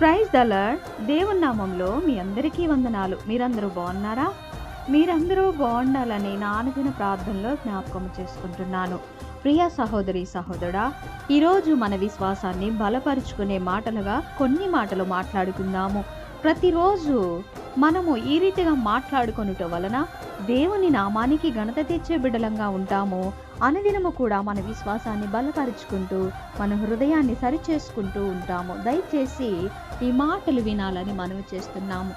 Praise దలర్ దేవుని నామంలో మీ అందరికీ వందనాలు. మీరందరూ బాగున్నారా? మీరందరూ బాగుండాలని నా అనుదిన ప్రార్థనలో జ్ఞాపకం చేసుకుంటున్నాను. ప్రియ సహోదరి సహోదరా ఈరోజు మన విశ్వాసాన్ని బలపరుచుకునే మాటలుగా కొన్ని మాటలు మాట్లాడుకుందాము. ప్రతిరోజు మనము ఈ రీతిగా మాట్లాడుకొనుట వలన దేవుని నామానికి ఘనత తెచ్చే బిడ్డలంగా ఉంటాము అనుదినము కూడా మన విశ్వాసాన్ని బలపరుచుకుంటూ మన హృదయాన్ని సరిచేసుకుంటూ ఉంటాము. దయచేసి ఈ మాటలు వినాలని మనవి చేస్తున్నాము.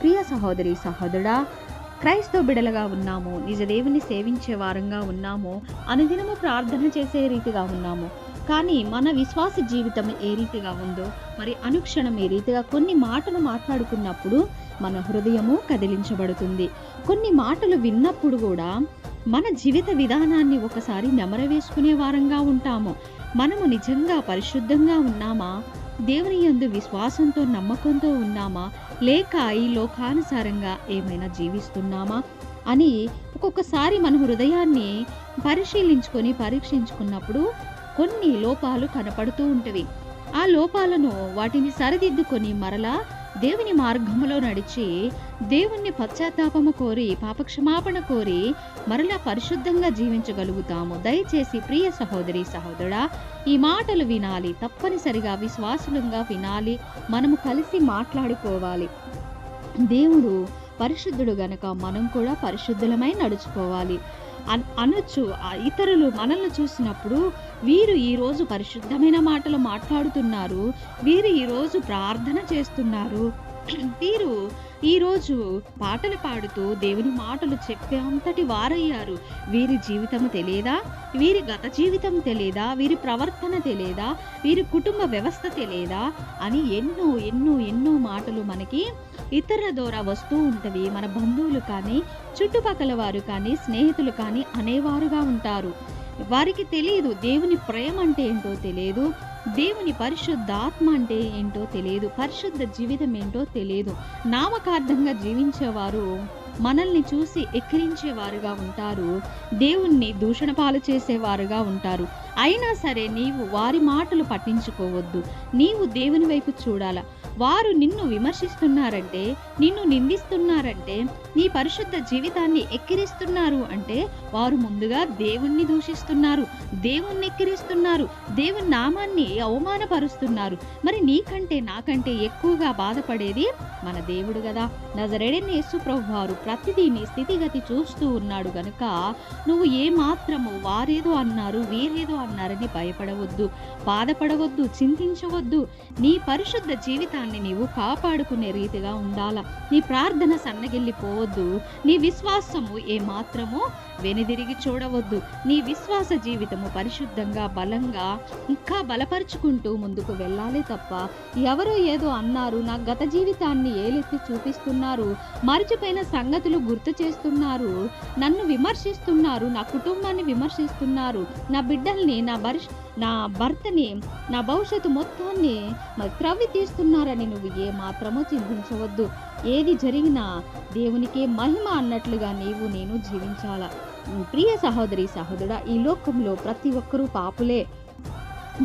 ప్రియ సహోదరి సహోదరుడా క్రైస్తవ బిడలుగా ఉన్నాము నిజ దేవుని సేవించే వారంగా ఉన్నాము అనుదినము ప్రార్థన చేసే రీతిగా ఉన్నాము. కానీ మన విశ్వాస జీవితం ఏ రీతిగా ఉందో మరి అనుక్షణం ఏ రీతిగా కొన్ని మాటలు మాట్లాడుకున్నప్పుడు మన హృదయము కదిలించబడుతుంది. కొన్ని మాటలు విన్నప్పుడు కూడా మన జీవిత విధానాన్ని ఒకసారి నెమరవేసుకునే వారంగా ఉంటాము. మనము నిజంగా పరిశుద్ధంగా ఉన్నామా? దేవుని యందు విశ్వాసంతో నమ్మకంతో ఉన్నామా? లేక ఈ లోకానుసారంగా ఏమైనా జీవిస్తున్నామా? అని ఒక్కొక్కసారి మన హృదయాన్ని పరిశీలించుకొని పరీక్షించుకున్నప్పుడు కొన్ని లోపాలు కనపడుతూ ఉంటవి. ఆ లోపాలను వాటిని సరిదిద్దుకొని మరలా దేవుని మార్గములో నడిచి దేవుణ్ణి పశ్చాత్తాపము కోరి పాపక్షమాపణ కోరి మరలా పరిశుద్ధంగా జీవించగలుగుతాము. దయచేసి ప్రియ సహోదరి సహోదరా ఈ మాటలు వినాలి. తప్పనిసరిగా విశ్వాసులంగా వినాలి. మనము కలిసి మాట్లాడుకోవాలి. దేవుడు పరిశుద్ధుడు గనక మనం కూడా పరిశుద్ధులమై నడుచుకోవాలి. అనొచ్చు. ఇతరులు మనల్ని చూసినప్పుడు వీరు ఈరోజు పరిశుద్ధమైన మాటలు మాట్లాడుతున్నారు. వీరు ఈరోజు ప్రార్థన చేస్తున్నారు. వీరు ఈరోజు పాటలు పాడుతూ దేవుని మాటలు చెప్పే అంతటి వారయ్యారు. వీరి జీవితం తెలియదా? వీరి గత జీవితం తెలియదా? వీరి ప్రవర్తన తెలియదా? వీరి కుటుంబ వ్యవస్థ తెలియదా? అని ఎన్నో ఎన్నో ఎన్నో మాటలు మనకి ఇతరుల ద్వారా వస్తూ ఉంటవి. మన బంధువులు కానీ చుట్టుపక్కల వారు కానీ స్నేహితులు కానీ అనేవారుగా ఉంటారు. వారికి తెలియదు దేవుని ప్రేమ అంటే ఏంటో తెలియదు. దేవుని పరిశుద్ధ ఆత్మ అంటే ఏంటో తెలియదు పరిశుద్ధ జీవితం ఏంటో తెలియదు. నామకార్థంగా జీవించేవారు మనల్ని చూసి ఎక్కిరించేవారుగా ఉంటారు దేవుణ్ణి దూషణ పాలు చేసేవారుగా ఉంటారు. అయినా సరే నీవు వారి మాటలు పట్టించుకోవద్దు. నీవు దేవుని వైపు చూడాల. వారు నిన్ను విమర్శిస్తున్నారంటే నిన్ను నిందిస్తున్నారంటే నీ పరిశుద్ధ జీవితాన్ని ఎక్కిరిస్తున్నారు అంటే వారు ముందుగా దేవుణ్ణి దూషిస్తున్నారు దేవుణ్ణి ఎక్కిరిస్తున్నారు దేవుని నామాన్ని అవమానపరుస్తున్నారు. మరి నీకంటే నాకంటే ఎక్కువగా బాధపడేది మన దేవుడు కదా. నజరెడని యేసుప్రభు వారు ప్రతిదీ నీ స్థితిగతి చూస్తూ ఉన్నాడు గనుక నువ్వు ఏ వారేదో అన్నారు వీరేదో ఉన్నారని భయపడవద్దు బాధపడవద్దు చింతించవద్దు. నీ పరిశుద్ధ జీవితాన్ని నీవు కాపాడుకునే రీతిగా ఉండాల. నీ ప్రార్థన సన్నగిల్లిపోవద్దు నీ విశ్వాసము ఏ మాత్రము వెనుదిరిగి చూడవద్దు. నీ విశ్వాస జీవితము పరిశుద్ధంగా బలంగా ఇంకా బలపరుచుకుంటూ ముందుకు వెళ్ళాలి తప్ప ఎవరో ఏదో అన్నారు నా గత జీవితాన్ని ఏలెత్తి చూపిస్తున్నారు మరిచిపోయిన సంగతులు గుర్తు చేస్తున్నారు నన్ను విమర్శిస్తున్నారు నా కుటుంబాన్ని విమర్శిస్తున్నారు నా బిడ్డల్ని నా భరిష్ నా భర్తని నా భవిష్యత్తు మొత్తాన్ని మరి త్రవ్వి తీస్తున్నారని నువ్వు ఏ మాత్రమో చింతించవద్దు. ఏది జరిగినా దేవునికే మహిమ అన్నట్లుగా నీవు నేను జీవించాలా. ప్రియ సహోదరి సహోదరుడా ఈ లోకంలో ప్రతి ఒక్కరూ పాపులే.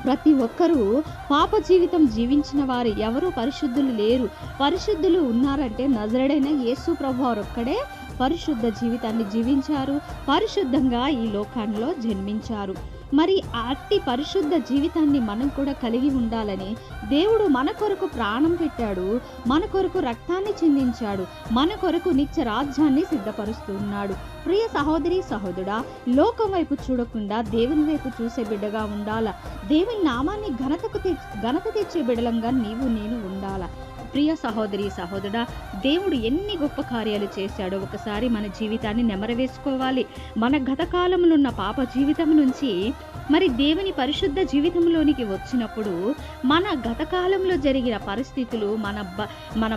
ప్రతి ఒక్కరూ పాప జీవితం జీవించిన వారు ఎవరు పరిశుద్ధులు లేరు. పరిశుద్ధులు ఉన్నారంటే నజరడైన యేసు ప్రభు ఒక్కడే పరిశుద్ధ జీవితాన్ని జీవించారు పరిశుద్ధంగా ఈ లోకాల్లో జన్మించారు. మరి అట్టి పరిశుద్ధ జీవితాన్ని మనం కూడా కలిగి ఉండాలని దేవుడు మన కొరకు ప్రాణం పెట్టాడు మన కొరకు రక్తాన్ని చెందించాడు మన కొరకు నిత్య రాజ్యాన్ని సిద్ధపరుస్తున్నాడు ప్రియ సహోదరి సహోదరుడా లోకం వైపు చూడకుండా దేవుని వైపు చూసే బిడ్డగా ఉండాలా? దేవుని నామాన్ని ఘనతకు తె ఘనత తెచ్చే బిడలంగా నీవు నేను ఉండాలా? ప్రియ సహోదరి సహోదరుడా దేవుడు ఎన్ని గొప్ప కార్యాలు చేశాడో ఒకసారి మన జీవితాన్ని నెమరవేసుకోవాలి. మన గతకాలంలో ఉన్న పాప జీవితం నుంచి మరి దేవుని పరిశుద్ధ జీవితంలోనికి వచ్చినప్పుడు మన గత కాలంలో జరిగిన పరిస్థితులు మన బ మన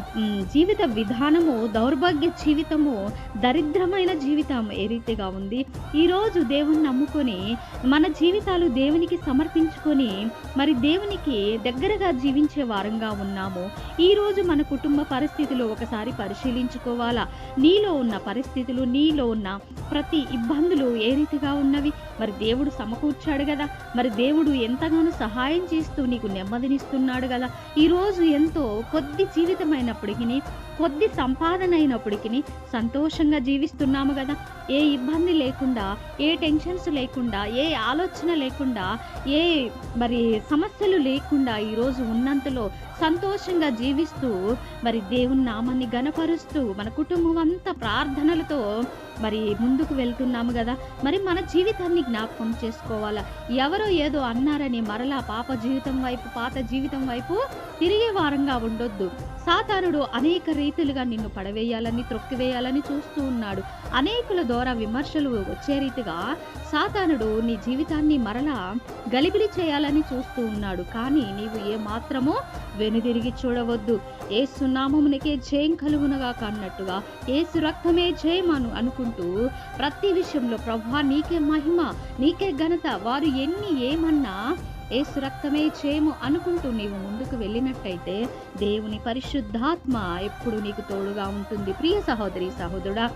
జీవిత విధానము దౌర్భాగ్య జీవితము దరిద్రమైన జీవితం ఏ రీతిగా ఉంది? ఈరోజు దేవుని నమ్ముకొని మన జీవితాలు దేవునికి సమర్పించుకొని మరి దేవునికి దగ్గరగా జీవించే వారంగా ఉన్నాము. ఈరోజు ప్రతిరోజు మన కుటుంబ పరిస్థితులు ఒకసారి పరిశీలించుకోవాలా? నీలో ఉన్న పరిస్థితులు నీలో ఉన్న ప్రతి ఇబ్బందులు ఏ రీతిగా ఉన్నవి? మరి దేవుడు సమకూర్చాడు కదా? మరి దేవుడు ఎంతగానో సహాయం చేస్తూ నీకు నెమ్మదినిస్తున్నాడు కదా? ఈరోజు ఎంతో కొద్ది జీవితమైనప్పటికీ కొద్ది సంపాదన అయినప్పటికీ సంతోషంగా జీవిస్తున్నాము కదా. ఏ ఇబ్బంది లేకుండా ఏ టెన్షన్స్ లేకుండా ఏ ఆలోచన లేకుండా ఏ మరి సమస్యలు లేకుండా ఈరోజు ఉన్నంతలో సంతోషంగా జీవిస్తూ మరి దేవుని నామాన్ని గనపరుస్తూ మన కుటుంబం అంతా ప్రార్థనలతో మరి ముందుకు వెళ్తున్నాము కదా. మరి మన జీవితాన్ని జ్ఞాపకం చేసుకోవాలా? ఎవరో ఏదో అన్నారని మరలా పాప జీవితం వైపు పాత జీవితం వైపు తిరిగే వారంగా ఉండొద్దు. సాతానుడు అనేక రీతిలుగా నిన్ను పడవేయాలని త్రొక్కివేయాలని చూస్తూ ఉన్నాడు. అనేకుల ద్వారా విమర్శలు వచ్చే రీతిగా సాతానుడు నీ జీవితాన్ని మరలా గలిబిలి చేయాలని చూస్తూ ఉన్నాడు. కానీ నీవు ఏ మాత్రమో వెనుదిరిగి చూడవద్దు. ఏసు నామమునికే జయం కలుగునగా కన్నట్టుగా ఏసు రక్తమే జయమను అనుకుంటూ ప్రతి విషయంలో ప్రభా నీకే మహిమ నీకే ఘనత వారు ఎన్ని ఏమన్నా ఏసు రక్తమే చేయము అనుకుంటూ నీవు ముందుకు వెళ్ళినట్టయితే దేవుని పరిశుద్ధాత్మ ఎప్పుడు నీకు తోడుగా ఉంటుంది. ప్రియ సహోదరి సహోదరుడా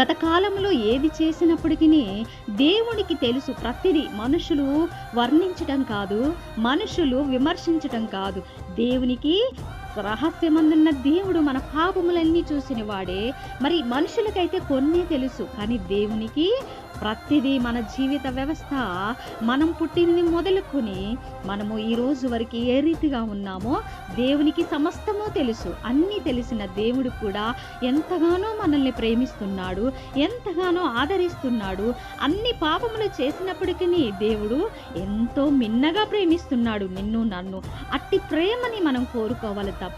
గత కాలంలో ఏది చేసినప్పటికీ దేవునికి తెలుసు ప్రతిదీ. మనుషులు వర్ణించటం కాదు మనుషులు విమర్శించటం కాదు. దేవునికి రహస్యమందున్న దేవుడు మన పాపములన్నీ చూసిన వాడే. మరి మనుషులకైతే కొన్ని తెలుసు కానీ దేవునికి ప్రతిదీ మన జీవిత వ్యవస్థ మనం పుట్టింది మొదలుకొని మనము ఈ రోజు వరకు ఏ రీతిగా ఉన్నామో దేవునికి సమస్తమో తెలుసు. అన్నీ తెలిసిన దేవుడు కూడా ఎంతగానో మనల్ని ప్రేమిస్తున్నాడు ఎంతగానో ఆదరిస్తున్నాడు. అన్ని పాపములు చేసినప్పటికీ దేవుడు ఎంతో మిన్నగా ప్రేమిస్తున్నాడు. నిన్ను నన్ను అట్టి ప్రేమని మనం కోరుకోవాలి తప్ప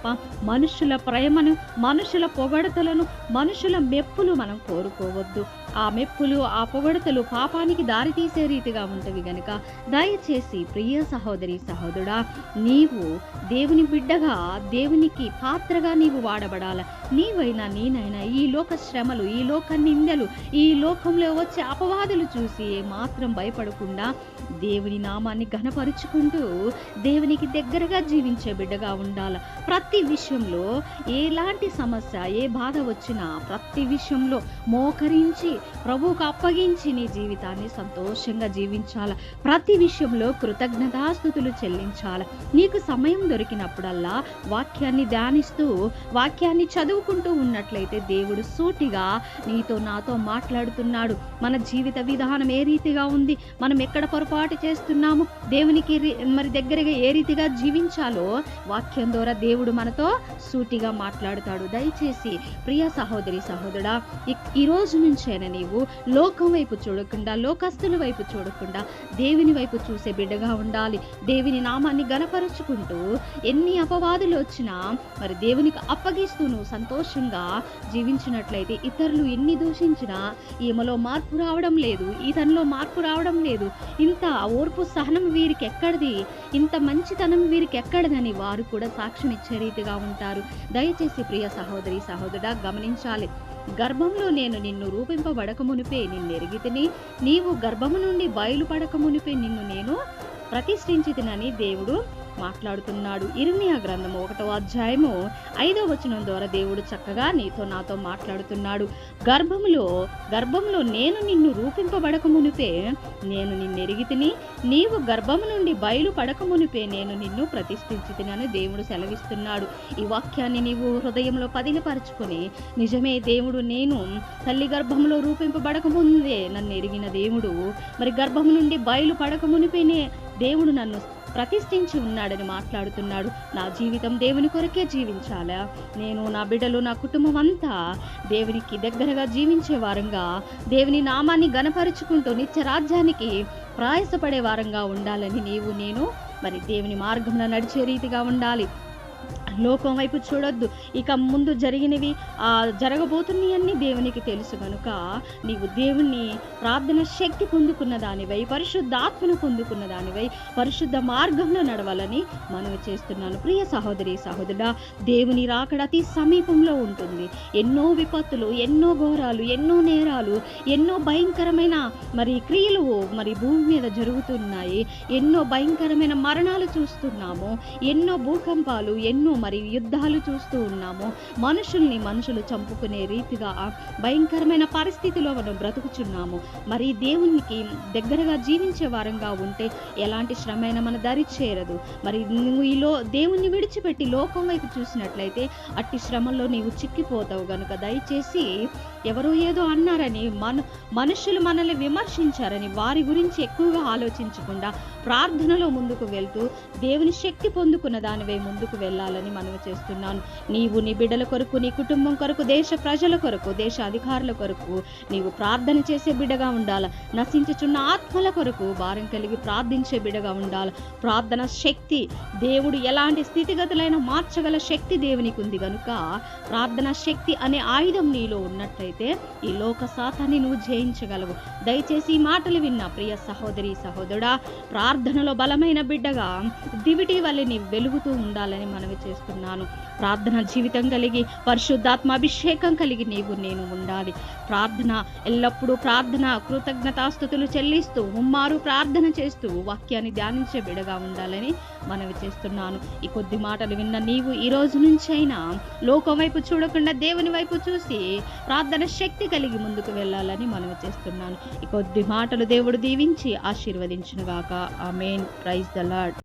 మనుషుల ప్రేమను మనుషుల పొగడతలను మనుషుల మెప్పులు మనం కోరుకోవద్దు. ఆ మెప్పులు ఆ పొగడతలు పాపానికి దారితీసే రీతిగా ఉంటవి గనుక దయచేసి ప్రియ సహోదరి సహోదరుడా నీవు దేవుని బిడ్డగా దేవునికి పాత్రగా నీవు వాడబడాల. నీవైనా నేనైనా ఈ లోక శ్రమలు ఈ లోక నిందలు ఈ లోకంలో వచ్చే అపవాదులు చూసి మాత్రం భయపడకుండా దేవుని నామాన్ని ఘనపరుచుకుంటూ దేవునికి దగ్గరగా జీవించే బిడ్డగా ఉండాల. ప్రతి విషయంలో ఎలాంటి సమస్య ఏ బాధ వచ్చినా ప్రతి విషయంలో మోకరించి ప్రభువుకు అప్పగించి నీ జీవితాన్ని సంతోషంగా జీవించాల. ప్రతి విషయంలో కృతజ్ఞతాస్థుతులు చెల్లించాలి. నీకు సమయం దొరికినప్పుడల్లా వాక్యాన్ని ధ్యానిస్తూ వాక్యాన్ని చదువుకుంటూ ఉన్నట్లయితే దేవుడు సూటిగా నీతో నాతో మాట్లాడుతున్నాడు. మన జీవిత విధానం ఏ రీతిగా ఉంది? మనం ఎక్కడ పొరపాటు చేస్తున్నాము? దేవునికి మరి దగ్గరగా ఏ రీతిగా జీవించాలో వాక్యం ద్వారా దేవుడు మనతో సూటిగా మాట్లాడుతాడు. దయచేసి ప్రియ సహోదరి సహోదరా ఇ- ఈ రోజు నుంచైనా నీవు లోకం వైపు చూడకుండా లోకస్తుల వైపు చూడకుండా దేవుని వైపు చూసే బిడ్డగా ఉండాలి. దేవుని నామాన్ని గనపరుచుకుంటూ ఎన్ని అపవాదులు వచ్చినా మరి దేవునికి అప్పగిస్తూ నువ్వు సంతోషంగా జీవించినట్లయితే ఇతరులు ఎన్ని దూషించినా ఈమెలో మార్పు రావడం లేదు ఇతనిలో మార్పు రావడం లేదు. ఇంత ఓర్పు సహనం వీరికి ఎక్కడిది ఇంత మంచితనం వీరికి ఎక్కడిదని వారు కూడా సాక్ష్యం ఇచ్చారు ఇచ్చే రీతిగా ఉంటారు. దయచేసి ప్రియ సహోదరి సహోదరుడా గమనించాలి. గర్భంలో నేను నిన్ను రూపింపబడక మునిపే నిన్నెరిగితిని నీవు గర్భము నుండి బయలుపడక మునిపే నిన్ను నేను ప్రతిష్ఠించితినని దేవుడు మాట్లాడుతున్నాడు. ఇర్మియా గ్రంథము ఒకటో అధ్యాయము ఐదో వచనం ద్వారా దేవుడు చక్కగా నీతో నాతో మాట్లాడుతున్నాడు. గర్భములో గర్భంలో నేను నిన్ను రూపింపబడక నేను నేను నిన్నెరిగితిని నీవు గర్భము నుండి బయలు పడక నేను నిన్ను ప్రతిష్ఠించితినని దేవుడు సెలవిస్తున్నాడు. ఈ వాక్యాన్ని నీవు హృదయంలో పదిలపరుచుకొని నిజమే దేవుడు నేను తల్లి గర్భంలో రూపింపబడకముందే నన్ను ఎరిగిన దేవుడు మరి గర్భము నుండి బయలు పడక దేవుడు నన్ను ప్రతిష్ఠించి ఉన్నాడని మాట్లాడుతున్నాడు. నా జీవితం దేవుని కొరకే జీవించాలా? నేను నా బిడ్డలు నా కుటుంబం అంతా దేవునికి దగ్గరగా జీవించే వారంగా దేవుని నామాన్ని గనపరుచుకుంటూ నిత్య రాజ్యానికి ప్రయాసపడే వారంగా ఉండాలని నీవు నేను మరి దేవుని మార్గంలో నడిచే రీతిగా ఉండాలి. లోకం వైపు చూడొద్దు. ఇక ముందు జరిగినవి జరగబోతున్నాయన్నీ దేవునికి తెలుసు కనుక నీవు దేవుణ్ణి ప్రార్థన శక్తి పొందుకున్న దానివై పరిశుద్ధాత్మను పొందుకున్న దానివై పరిశుద్ధ మార్గంలో నడవాలని మనవి చేస్తున్నాను. ప్రియ సహోదరి సహోదరుడా దేవుని రాకడ అతి సమీపంలో ఉంటుంది. ఎన్నో విపత్తులు ఎన్నో ఘోరాలు ఎన్నో నేరాలు ఎన్నో భయంకరమైన మరి క్రియలు మరి భూమి మీద జరుగుతున్నాయి. ఎన్నో భయంకరమైన మరణాలు చూస్తున్నాము. ఎన్నో భూకంపాలు ఎన్నో మరి యుద్ధాలు చూస్తూ ఉన్నాము. మనుషుల్ని మనుషులు చంపుకునే రీతిగా భయంకరమైన పరిస్థితిలో మనం బ్రతుకుచున్నాము. మరి దేవునికి దగ్గరగా జీవించే వారంగా ఉంటే ఎలాంటి శ్రమైన మన దరి చేరదు. మరి నువ్వు ఈలో దేవుణ్ణి విడిచిపెట్టి లోకం వైపు చూసినట్లయితే అట్టి శ్రమల్లో నీవు చిక్కిపోతావు గనుక దయచేసి ఎవరో ఏదో అన్నారని మన మనుషులు మనల్ని విమర్శించారని వారి గురించి ఎక్కువగా ఆలోచించకుండా ప్రార్థనలో ముందుకు వెళ్తూ దేవుని శక్తి పొందుకున్న దానివై ముందుకు వెళ్ళాలని మనవి చేస్తున్నాను. నీవు నీ బిడ్డల కొరకు నీ కుటుంబం కొరకు దేశ ప్రజల కొరకు దేశ అధికారుల కొరకు నీవు ప్రార్థన చేసే బిడ్డగా ఉండాలి? నశించుచున్న ఆత్మల కొరకు భారం కలిగి ప్రార్థించే బిడ్డగా ఉండాలి? ప్రార్థన శక్తి దేవుడు ఎలాంటి స్థితిగతులైన మార్చగల శక్తి దేవునికి ఉంది కనుక ప్రార్థన శక్తి అనే ఆయుధం నీలో ఉన్నట్లయితే ఈ లోక సాతాన్ని నువ్వు జయించగలవు. దయచేసి ఈ మాటలు విన్న ప్రియ సహోదరి సహోదరుడా ప్రార్థనలో బలమైన బిడ్డగా దివిటి వల్ల నీ వెలుగుతూ ఉండాలని మనవి చేస్తున్నాను. ప్రార్థన జీవితం కలిగి పరిశుద్ధాత్మ అభిషేకం కలిగి నీవు నేను ఉండాలి. ప్రార్థన ఎల్లప్పుడూ ప్రార్థన కృతజ్ఞతాస్థుతులు చెల్లిస్తూ ముమ్మారు ప్రార్థన చేస్తూ వాక్యాన్ని ధ్యానించే బిడగా ఉండాలని మనవి చేస్తున్నాను. ఈ కొద్ది మాటలు విన్న నీవు ఈ రోజు నుంచైనా లోకం వైపు చూడకుండా దేవుని వైపు చూసి ప్రార్థన శక్తి కలిగి ముందుకు వెళ్ళాలని మనవి చేస్తున్నాను. ఈ కొద్ది మాటలు దేవుడు దీవించి ఆశీర్వదించునుగాక. ఆమెన్. Praise the lord